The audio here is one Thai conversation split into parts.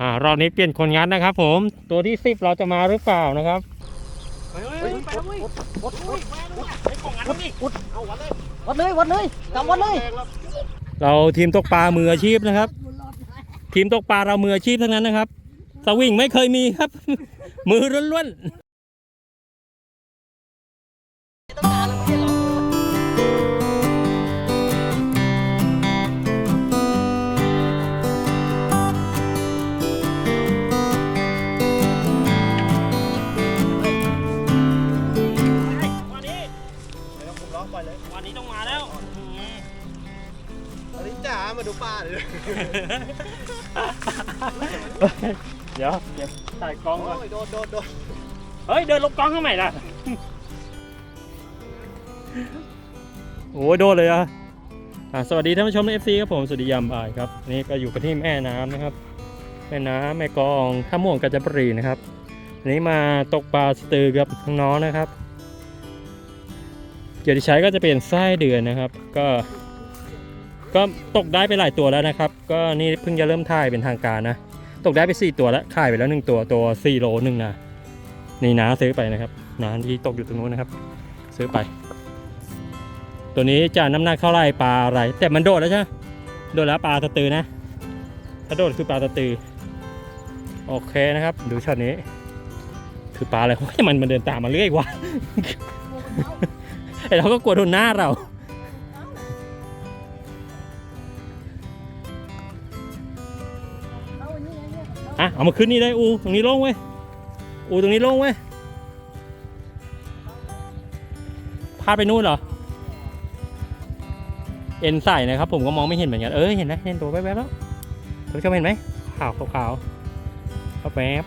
อ่ารอบนี้เปลี่ยนคนงานนะครับ ผมตัวที่สิบเราจะมาหรือเปล่านะครับไปแล้วเว้ยวัดวัดไอ้ของงานแล้วนี่เลยวัดเลยวัดเลยจำวัดเลย เราทีมตกปลามืออาชีพนะครับ ทีมตกปลาเรามืออาชีพทั้งนั้นนะครับสวิงไม่เคยมีครับ มือล้วนต้ นนี้ต้องมาแล้วอันนี้จ๋ามาดูป้าเลยๆเดี๋ยวเดี๋ยวถ่ายกล้องก่อน โอ้ยโดนโดนโดนเฮ้ย เดินลบกล้องทำไมล่ะ โอ้ยโดนเลยอะอะสวัสดีท่านผู้ชมใน FC ครับผมสวัสดียามบ่ายครับนี่ก็อยู่กันที่แม่น้ำนะครับ แม่น้ำแม่กลองท่าม่วงกาญจนบุรีนะครับวันนี้มาตกปลาสตือกับน้องๆนะครับ เกียรติชัยก็จะเป็นไส้เดือนนะครับ ก็ ก็ตกได้ไปหลายตัวแล้วนะครับ ก็นี่เพิ่งจะเริ่มถ่ายเป็นทางการนะ ตกได้ไป 4 ตัวแล้วขายไปแล้ว 1 ตัวตัว4โลหนึ่งนะนี่น้าซื้อไปนะครับน้าที่ตกอยู่ตรงนู้นนะครับ ซื้อไป ตัวนี้จะน้ำหนักเท่าไรปลาอะไร แต่มันโดดแล้วใช่ไหมโดดแล้วปลาตะตือนะถ้าโดดคือปลาตะตือโอเคนะครับ ดูช็อตนี้ คือปลาอะไรโอ้ยมันมันเดินตามมาเรื่อยวะ ไอเราก็กลัวโดนหน้าเราเอาอันนี้ไงเนี่ยอะ เอามาขึ้นนี่ได้อู ตรงนี้โล่งเว้ย อูตรงนี้โล่งเว้ย พาดไปนู่นเหรอ เอ็นใส่นะครับ ผมก็มองไม่เห็นเหมือนกัน เออเห็นนะเห็นตัวแวบๆแล้วท่านผู้ชมเห็นไหมขาวขาวขาวแป๊บ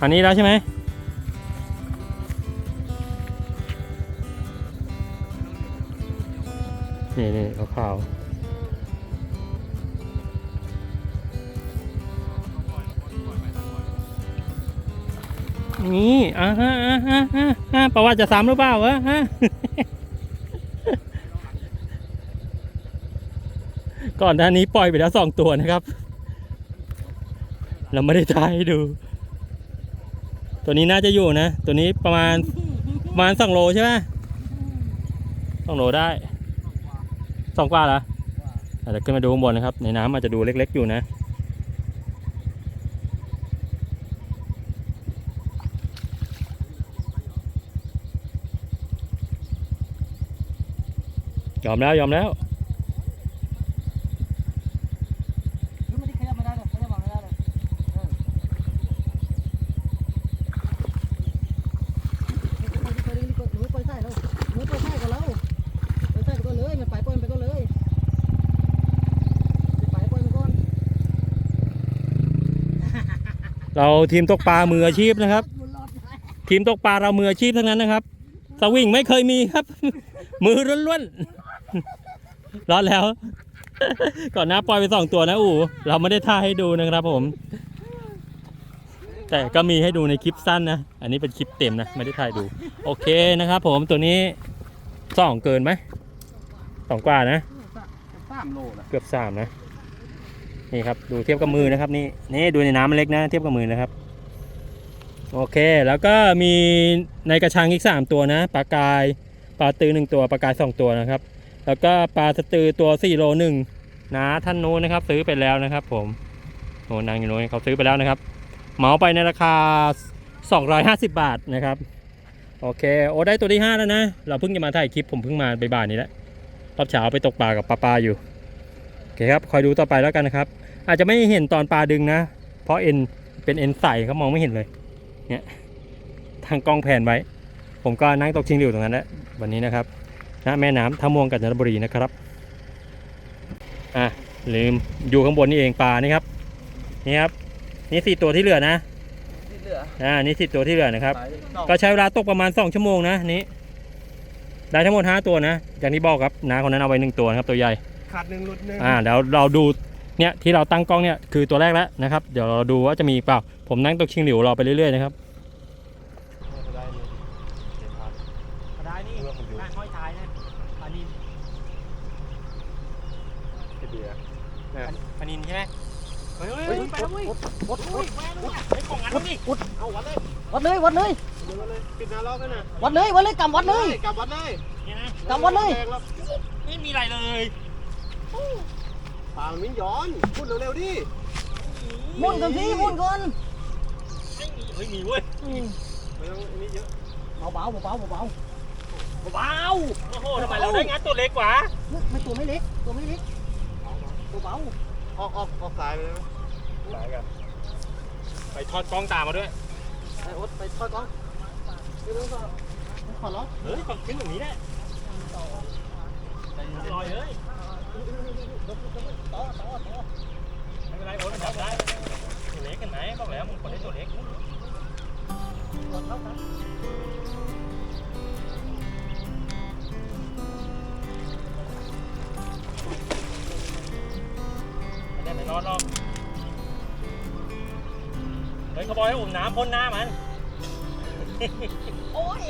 อันนี้แล้วใช่ไหมนี่นี่ขาวขาวนี่อ่าฮะอ่าฮะอ่าฮะประวัติจะซ้ำหรือเปล่าวะฮะก่อนหน้านี้ปล่อยไปแล้วสองตัวนะครับ เราไม่ได้ถ่ายให้ดู ตัวนี้น่าจะอยู่นะ ตัวนี้ประมาณประมาณสองโลใช่ไหมสองโลได้สองกว่าเหรออาจจะขึ้นมาดูข้างบนนะครับ ในน้ำอาจจะดูเล็ก ๆ อยู่นะยอมแล้วยอมแล้ว คือไม่ได้ขยับไม่ได้เลยขยับไม่ได้เลยเออไปดิไปดิไปดิไปใส่แล้วมือไปใส่กันแล้วไปใส่ก็เลยไม่ไปปล่อยไปก็เลยไปปล่อยมันก่อน เราทีมตกปลามืออาชีพนะครับ ทีมตกปลาเรามืออาชีพทั้งนั้นนะครับสวิงไม่เคยมีครับ มือล้วนๆรอดแล้ว ก่อนหน้าปล่อยไปสองตัวนะอู๋เราไม่ได้ท่าให้ดูนะครับผม แต่ก็มีให้ดูในคลิปสั้นนะ อันนี้เป็นคลิปเต็มนะ ไม่ได้ถ่ายดู โอเคนะครับผมตัวนี้สองเกินไหมสองกว่านะ สามโลนะเกือบสามนะ นี่ครับดูเทียบกับมือนะครับนี่นี่ดูในน้ำมันเล็กนะเทียบกับมือนะครับ โอเคแล้วก็มีในกระชังอีก 3 ตัวนะปลากายปลาตือหนึ่งตัวปลากาย2ตัวนะครับ แล้วก็ปลาสตือตัว4โลหนึ่งนะท่านโน้นนะครับ ซื้อไปแล้วนะครับ ผมโน้นนางอยู่โน้นเขาซื้อไปแล้วนะครับเหมาไปในราคา 250 บาทนะครับโอเคโอ้ได้ตัวที่ 5 แล้วนะ เราเพิ่งจะมาถ่ายคลิปผมเพิ่งมาบ่ายๆนี้แหละรอบเช้าไปตกปลากับปลาปลาอยู่ เคครับคอยดูต่อไปแล้วกันนะครับ อาจจะไม่เห็นตอนปลาดึงนะ เพราะเอ็นเป็นเอ็นใสเขามองไม่เห็นเลยเนี่ยทางกล้องแผนไว้ ผมก็นั่งตกชิงหลิวตรงนั้นแหละวันนี้นะครับณแม่น้ำท่าม่วงกาญจนบุรีนะครับอะลืมอยู่ข้างบนนี่เองปลานี่ครับนี่ครับนี่สี่ตัวที่เหลือนะที่เหลืออ่านี่สิตัวที่เหลือนะครับสายสองก็ใช้เวลาตกประมาณ2ชั่วโมงนะนี้ ได้ทั้งหมด5ตัวนะ อย่างที่บอกครับน้าคนนั้นเอาไว้หนึ่งตัวนะครับตัวใหญ่ ขาดหนึ่งหลุดหนึ่งอ่าเดี๋ยวเราดูเนี่ยที่เราตั้งกล้องเนี่ยคือตัวแรกแล้วนะครับ เดี๋ยวเราดูว่าจะมีอีกเปล่า ผมนั่งตกชิงหลิวรอไปเรื่อยๆนะครับได้นี่เพื่อผมอยู่ห้อยท้ายนะอันนี้ปลานินใช่ไหมเฮ้ยเฮ้เฮ้ยยไปแล้วเว้ยวัดวัดวัดแม่ลูกไอ้ของงั้นดิเอาวัดเลยวัดเลยวัดเลยเดี๋ยววัดเลยปิดหน้าล็อกกันนะวัดเลยวัดเลยกำวัดเลยกลับวัดเลยเนี่ยนะกำวัดเลยแรงแล้วไม่มีอะไรเลย ปางมิ้นย้อน พูดเร็วๆดิมุ่นกันสิมุ่นกันไม่มีเฮ้ยมีเว้ยอืมไม่ต้องอันนี้เยอะเบาเบาเบาเบาเบาว้าวโอ้โหทำไมเราได้งัดตัวเล็กกว่าๆไม่ตัวไม่เล็ก ตัวไม่เล็กตัวเบาออกออกออกสายไปเลยไปกันไปทอดกล้องตามมาด้วยไปอดไปทอดก่อนเดี๋ยวๆก่อนขอร้องเฮ้ยต้องขึ้นแบบนี้แหละลอยเลยต่อต่อต่อ ไม่เป็นไรโอ้ยมันจับได้ตัวเล็กกันไหมบอกแล้วมึงคนได้ตัวเล็กกดแล้วครับไม่ได้ไม่รอดหรอกเฮ้ยเขาบอกให้อุ่มน้ำพ่นหน้ามัน โอ้ย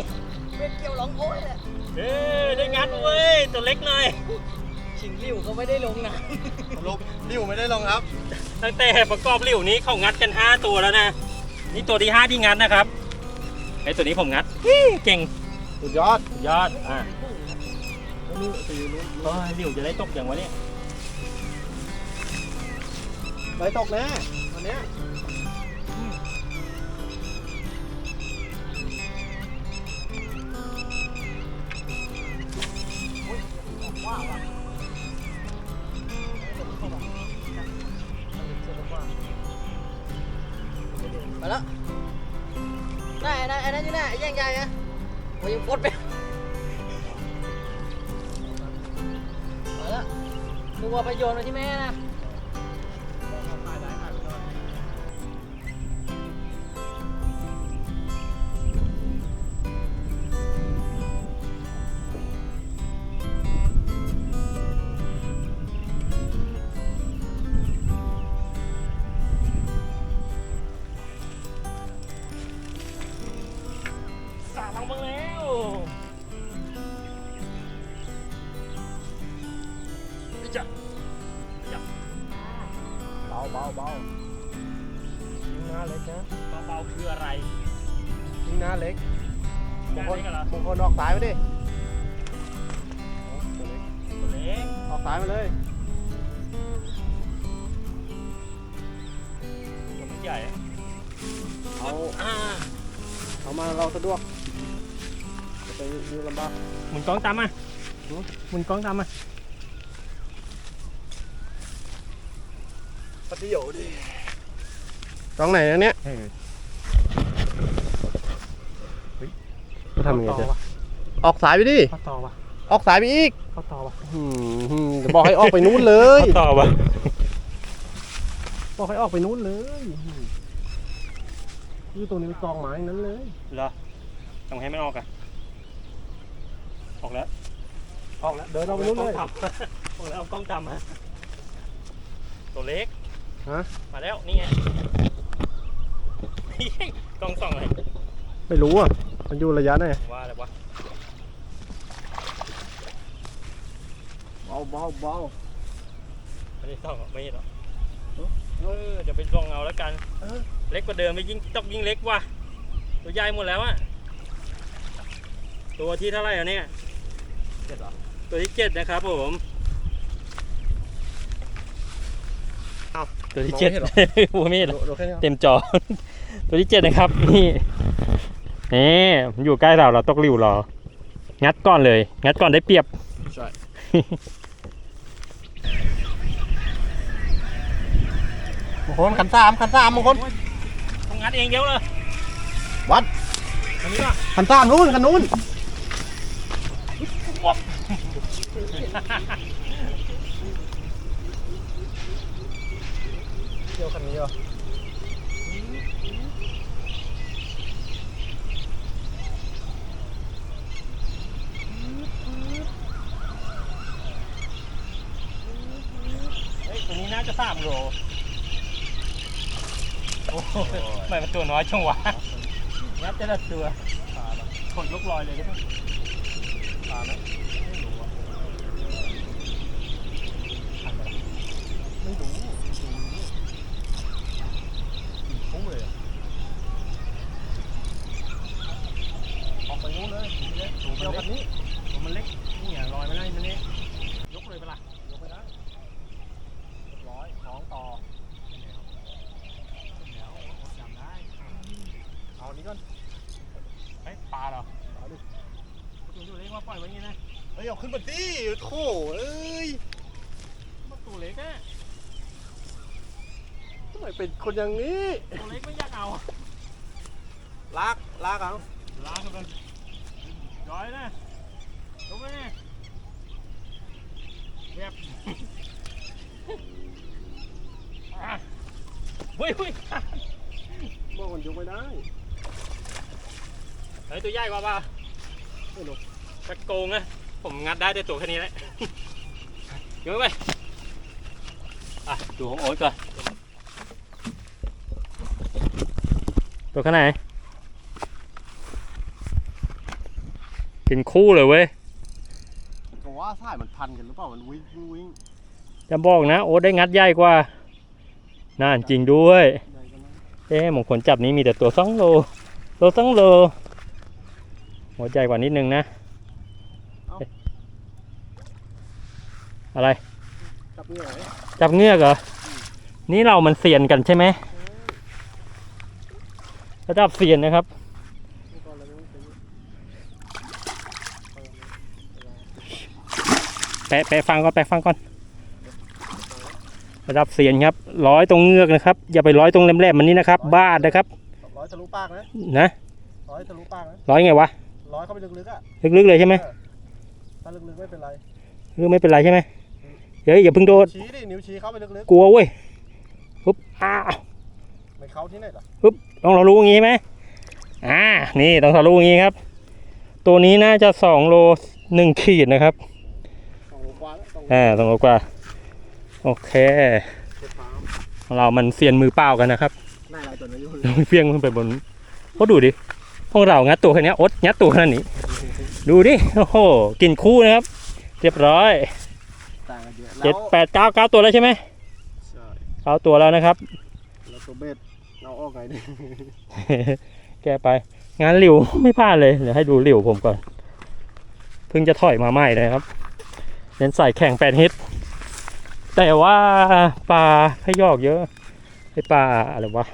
เป็นเกี่ยวหลงโอ้ยแหละเอ้ยได้งัดเว้ยตัวเล็กหน่อย ชิงริ้วก็ไม่ได้ลงนะลงริ้วไม่ได้ลงครับ ตั้งแต่ประกอบริ้วนี้เขางัดกัน 5 ตัวแล้วนะ นี่ตัวที่ 5 ที่งัดนะครับไอ้ตัวนี้ผมงัดฮิ้วเก่งสุดยอดสุดยอดอะเฮ้ยริ้วจะได้ตกอย่างวะเนี่ยไปตกแน่วันเนี้ย แย่งใหญ่อะโอ้ยยังกดไปไปแล้วดูว่าไปโยนมาที่แม่นะ กออกสายมาเลยตัวมันใหญ่อะเอาอ่าเอามาเราสะดวกจะไปยืนลำบากหมุนกล้องตามมาหมุนกล้องตามมาปฏิโยดิตรงไหนนะเนี่ยทำยังไงต่จ๊ะอวะออกสายไปดิเข้าต่อวะ ออกสายไปอีกเข้าต่อวะหืมจะบอกให้ออกไปนู้นเลย เข้าต่อวะบอกให้ออกไปนู้นเลยอยู่ตรงนี้เป็นกองไม้นั้นเลย เหรอต้องให้มันออกอะออกแล้วออกแล้วเดินออกไปนู้นเลยกล้องตามออกแล้วเอากล้องตามมาตัวเล็กฮะ มาแล้วนี่ไงกล้องส่องเลยไม่รู้อะ มันอยู่ระยะไหน ว่าอะไรวะ เบาเบาเบาไม่ได้ส่องหรอกไม่เห็นหรอกเออเดี๋ยวไปส่องเอาแล้วกันเล็กกว่าเดิมไปยิ่งตกยิ่งเล็กว่ะตัวใหญ่หมดแล้วอะตัวที่เท่าไหร่อะเนี่ยเจ็ดเหรอตัวที่เจ็ดนะครับผมอ้าวตัวที่เจ็ดมองไม่เห็นหรอโอ้ไม่เห็นหรอกดูแค่นี้เต็มจอ ตัวที่เจ็ดนะครับ นี่นี่มันอยู่ใกล้เราเราตกริ้วรอ งัดก่อนเลย งัดก่อนได้เปรียบใช่ มง คลขันสามขันสามมงคลต้องงัดเองเดียวเลยวัดอันนี้ป่ะขันสามนู้นขันนู้นเที่ยวคันนี้เหรอเฮ้ยตัวนี้น่าจะสามโลโอ้โหทำ ไม่เป็นตัวน้อยช่วงวะงัดจะละตัวขนยกลอยเลยได้ไหมาไหมไม่รู้ไม่รู้ดูฟุ้งเลยออกไปนู้นเลยดูมันเล็ตัวมันเล็กนี่ไงลอยไม่ได้มันเล็กยกเลยเปล่ คนอย่างนี้ตัวเล็กไม่อยากเอาลากลากเอาล้างกันไปย้อยนะลงไปเนี่ยแบบอะเฮ้ยเฮ้ยบอกมันยกไม่ได้เฮ้ยตัวใหญ่กว่าเปล่าไม่รู้ตะโกงอะผมงัดได้แต่ตัวแค่นี้แหละเดี๋ยวไปอะดูของโอ๊ตก่อน ตัวข้างไหนเป็นคู่เลยเว้ยก็ว่าสายมันพันกันหรือเปล่ามันวิ่งวิ่งวิ่งจะบอกนะ โอ๊ตได้งัดใหญ่กว่าน่านจริงด้วยใหญ่กันนะเอ๊ะมงคลจับนี้มีแต่ตัวสองโลโลสองโลหัวใจกว่านิดนึงนะเอ๊ะอะไร จับเหนื่อยจับเงือกเหรอ นี่เรามันเซียนกันใช่ไหม ระดับเซียนนะครับไม่ก่อนเลยไม่เป็นไรแปะแปะฟังก่อนแปะฟังก่อนระดับเซียนครับ ร้อยตรงเงือกนะครับ อย่าไปร้อยตรงแหลมๆมันนี้นะครับบาดนะครับ ร้อยทะลุปากนะ นะร้อยทะลุปากนะร้อยไงวะ ร้อยเข้าไปลึกๆอะ ลึกๆเลยใช่ไหมถ้าลึกๆไม่เป็นไร ลึกไม่เป็นไรใช่ไหมเฮ้ยอย่าเพิ่งโดดชี้ดิ นิ้วชี้เข้าไปลึกกลัวเว้ยปุ๊บอ้าวๆไม่เข้าที่ไหนล่ะ ต้องเรารู้อย่างงี้ไหมอ่า นี่ต้องเรารู้อย่างงี้ครับ ตัวนี้น่าจะสองโลหนึ่งขีดนะครับสองโลกว่าแล้วสองอ่าสองโลกว่า โอเคเจ็ดฟาร์มของเรามันเซียนมือเปล่ากันนะครับน่าอะไรตัวนั้นอยู่เราเพียงขึ้นไปบนก็ดูดิ พวกเรางัดตัวแค่เนี้ยอดงัดตัวขนาดนี้ ดูดิ โอ้โห กินคู่นะครับ เรียบร้อยต่างกันเยอะเจ็แล้ดวแปดเก้าเก้าตัวแล้วใช่ไหมใช่เก้าตัวแล้วนะครับแล้วตัวเบ็ด เราออกไงดิแกไป งานหลิวไม่พลาดเลย เดี๋ยวให้ดูหลิวผมก่อน เพิ่งจะถอยมาใหม่เลยครับ เน้นใส่แข่งแปดฮิต แต่ว่าปลาพยอกเยอะไอปลาอะไรวะ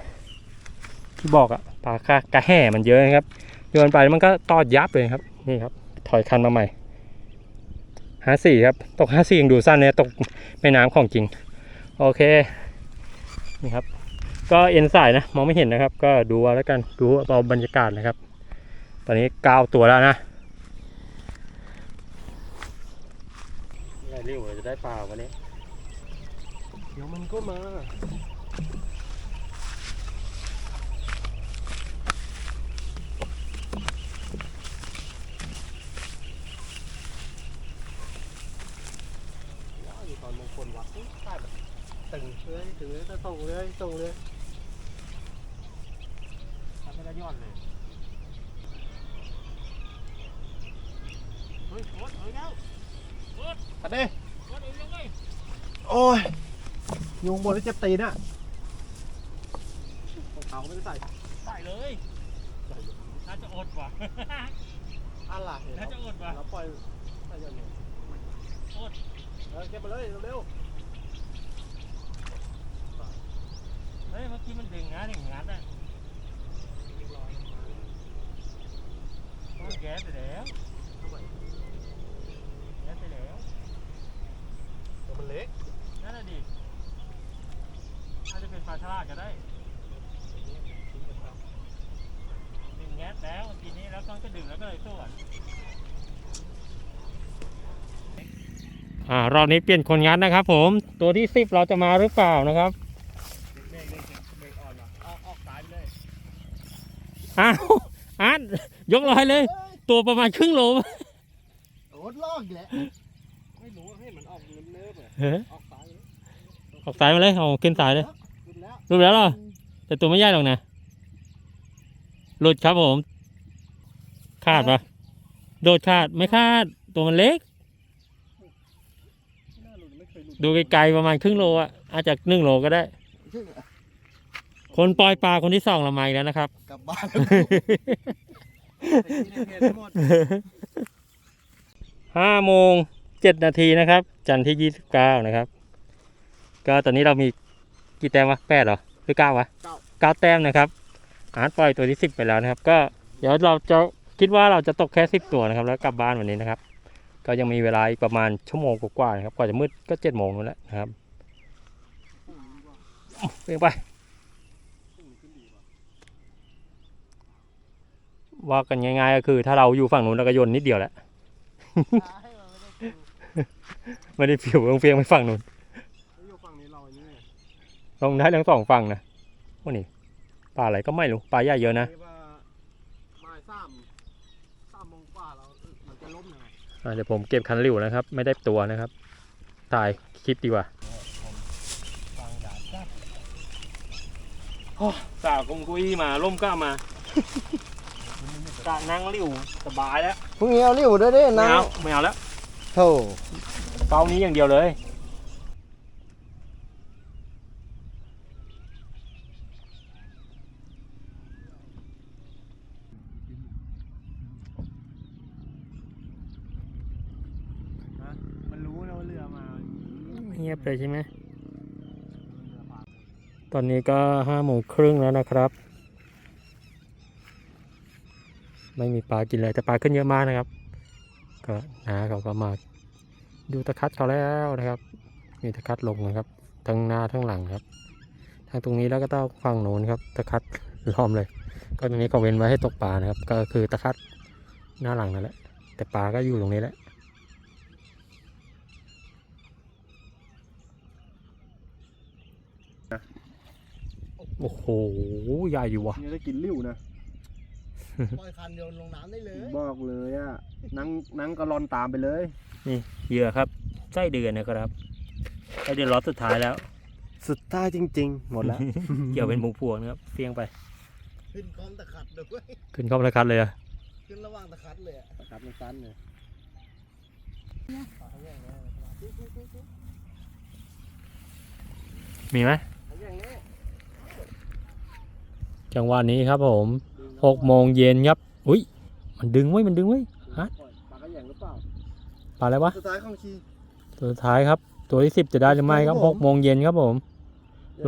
ที่บอกอะปลากระกระแห่มันเยอะนะครับโยนไปมันก็ตอดยับเลยครับนี่ครับ ถอยคันมาใหม่ห้าสี่ครับ ตกห้าสี่ยังดูสั้นเลยตกแม่น้ำของจริง โอเค นี่ครับ ก็เอ็นสายนะมองไม่เห็นนะครับ ก็ดูเอาแล้วกันดูเอาบรรยากาศนะครับ ตอนนี้เก้าตัวแล้วนะไงเรียวเราจะได้ปลาวันนี้เดี๋ยวมันก็มาว้าวอยู่ตอนมงคลวัดอุ๊ยใช่แบบตึงเลยตึงเลยจะส่งเลยส่งเลย ทำไม่ได้ยอดเลย เฮ้ยโอ๊ตเอาอีกแล้วอันนี้โอ๊ตเอาอีกแล้วเว้ยโอ้ยยุงบนที่เจ็บตีนอะรองเท้าไม่ได้ใส่ใส่เลยน่าจะอดว่ะอะไรเห็นน่าจะอดว่ะแล้วปล่อยใส่ยังไงอดเออเก็บไปเลยเร็วเฮ้ยเมื่อกี้มันดึงนะดึงงัดอะต้อง แก๊สไปแล้วแก๊สไปแล้วๆเดี๋ยวมันเล็กนั่นน่ะดิอาจจะเป็นปลาฉลาดก็ได้ดึงแก๊สแล้วทีนี้แล้วต้องก็ดึงแล้วก็เลยส่วนอ่ารอบนี้เปลี่ยนคนงัดนะครับ ผมตัวที่สิบเราจะมาหรือเปล่านะครับเบรกเบรกเบรกอ่อนว่ะออกออกซ้ายไปเลยอ้าวอาร์ต ยกลอยเลย ตัวประมาณครึ่งโลโอ้ลอกอีกแล้วไม่รู้ให้มันออกเนิบๆเลยเฮ้ยออกซ้ายเลยออกสายมาเลยเอาขึ้นสายเลยหลุดแล้วรูปแล้วเหรอแต่ตัวไม่ใหญ่หรอกนะหลุดครับผมขาดปะโดดขาดไม่ขาด ตัวมันเล็ก ไม่น่าหลุดไม่เคยหลุดดูไกลๆประมาณครึ่งโลอะอาจจะหนึ่งโลก็ได้ คนปล่อยปลาคนที่สองเรามาอีกแล้วนะครับ กลับบ้านแล้วกู หมดห้าโมงเจ็ดนาทีนะครับ จันทร์ที่ยี่สิบเก้านะครับ ก็ตอนนี้เรามีกี่แต้มวะแปดเหรอหรือเก้าวะเก้าแต้มนะครับอาร์ตปล่อยตัวที่สิบไปแล้วนะครับ ก็เดี๋ยวเราจะคิดว่าเราจะตกแค่สิบตัวนะครับ แล้วกลับบ้านวันนี้นะครับ ก็ยังมีเวลาอีกประมาณชั่วโมงกว่าๆนะครับกว่าจะมืดก็เจ็ดโมงนั่นแหละนะครับเพียงไป ว่ากันง่ายๆก็คือ ถ้าเราอยู่ฝั่งนู้นเราก็โยนนิดเดียวแหละ ไม่ได้ผิวต้องเฟียงไปฝั่งนู้นแล้วอยู่ฝั่งนี้เราอันนี้ไงลงได้ทั้งสองฝั่งนะว่านี่ปลาอะไรก็ไม่รู้ปลาใหญ่เยอะนะที่ว่าบ่ายสามสามโมงกว่าเรามันจะล้มยังไงอะเดี๋ยวผมเก็บคันหลิวนะครับ ไม่ได้ตัวนะครับ ถ่ายคลิปดีกว่าสาวคงคุยมาล่มก็มา กะนั่งหลิวสบายแล้วพรุ่งนี้เอาลิ้วด้วยดิไม่นะเอาไม่เอาแล้วโธ่เป้านี้อย่างเดียวเลย มันรู้นะว่าเรือมาเงียบเลยใช่ไหม ตอนนี้ก็ห้าโมงครึ่งแล้วนะครับ ไม่มีปลากินเลยแต่ปลาขึ้นเยอะมากนะครับ ก็นาเขาก็มาดูตะคัดเขาแล้วนะครับ มีตะคัดลงนะครับ ทั้งหน้าทั้งหลังครับทางตรงนี้แล้วก็ต้องฝั่งโน้นครับ ตะคัดล้อมเลย ก็ตรงนี้ก็เว้นไว้ให้ตกปลานะครับ ก็คือตะคัดหน้าหลังนั่นแหละแต่ปลาก็อยู่ตรงนี้แหละโอ้โหใหญ่อยู่ว่ะนี่ได้กินลิ้วนะ ปล่อยคันโยนลงน้ำได้เลยบอกเลยอะนั่งนั่งก็รอนตามไปเลยเหยื่อครับไส้เดือนนะครับไส้เดือนล็อตสุดท้ายแล้ว สุดท้ายจริง ๆ หมดแล้ว เกี่ยวเป็นพวงๆนะครับเฟี้ยงไป ขึ้นพร้อมตะขัดด้วยขึ้นเข้าตะคัดเลยอะขึ้นระหว่างตะขัดเลยอะครับมันสั้นเลยมีไหมจังหวะนี้ครับผม หกโมงเย็นครับ อุ้ย มันดึงไว้ยมันดึงไว้ยฮะปลากระแยงหรือเปล่าปลาอะไรวะสุดท้ายของชีตัวสุดท้ายครับ ตัวที่สิบจะได้หรือไม่ครับคหรับผมกโมงเย็นครับผม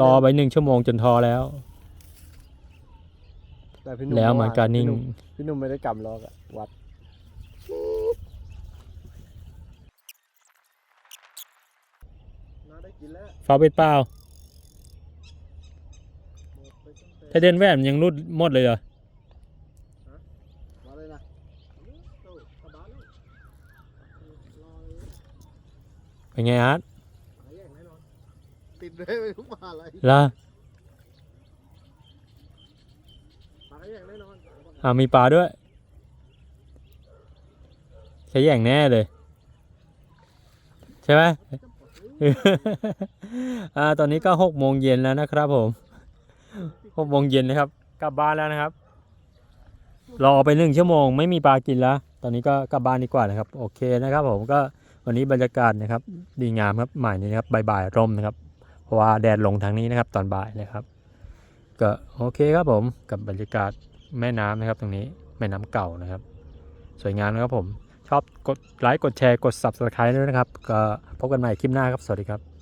รอไปหนึ่งชั่วโมงจนทอแล้ว ต่พี่หนุ่แล้วมันก็นิ่ง พี่หนุ่มพี่หนุ่มไม่ได้กำล็อกอะวัด น่าได้กินแล้วฟ้าเป็ดเปล่าถ้าเดินแว่นมันยังรุดหมดเลยเหรอ มาเลยนะ เป็นไงฮะติดเลยไม่รู้มาอะไรล่ะปลากระแยงแน่นอนอ่ามีปลาด้วยใช้แย่งแน่เลย ใช่ไหมอ่าตอนนี้ก็หกโมงเย็นแล้วนะครับผมหกโมงเย็นนะครับ กลับบ้านแล้วนะครับ รอไปหนึ่งชั่วโมง ไม่มีปลากินแล้ว ตอนนี้ก็กลับบ้านดีกว่านะครับ โอเคนะครับผมก็ วันนี้บรรยากาศนะครับ ดีงามครับหมายนี้นะครับบ่ายๆร่มนะครับ เพราะว่าแดดลงทางนี้นะครับ ตอนบ่ายนะครับ ก็โอเคครับผมกับบรรยากาศแม่น้ำนะครับ ตรงนี้แม่น้ำเก่านะครับ สวยงามนะครับผม ชอบกดไลค์กดแชร์กด subscribe ด้วยนะครับ ก็พบกันใหม่คลิปหน้าครับ สวัสดีครับ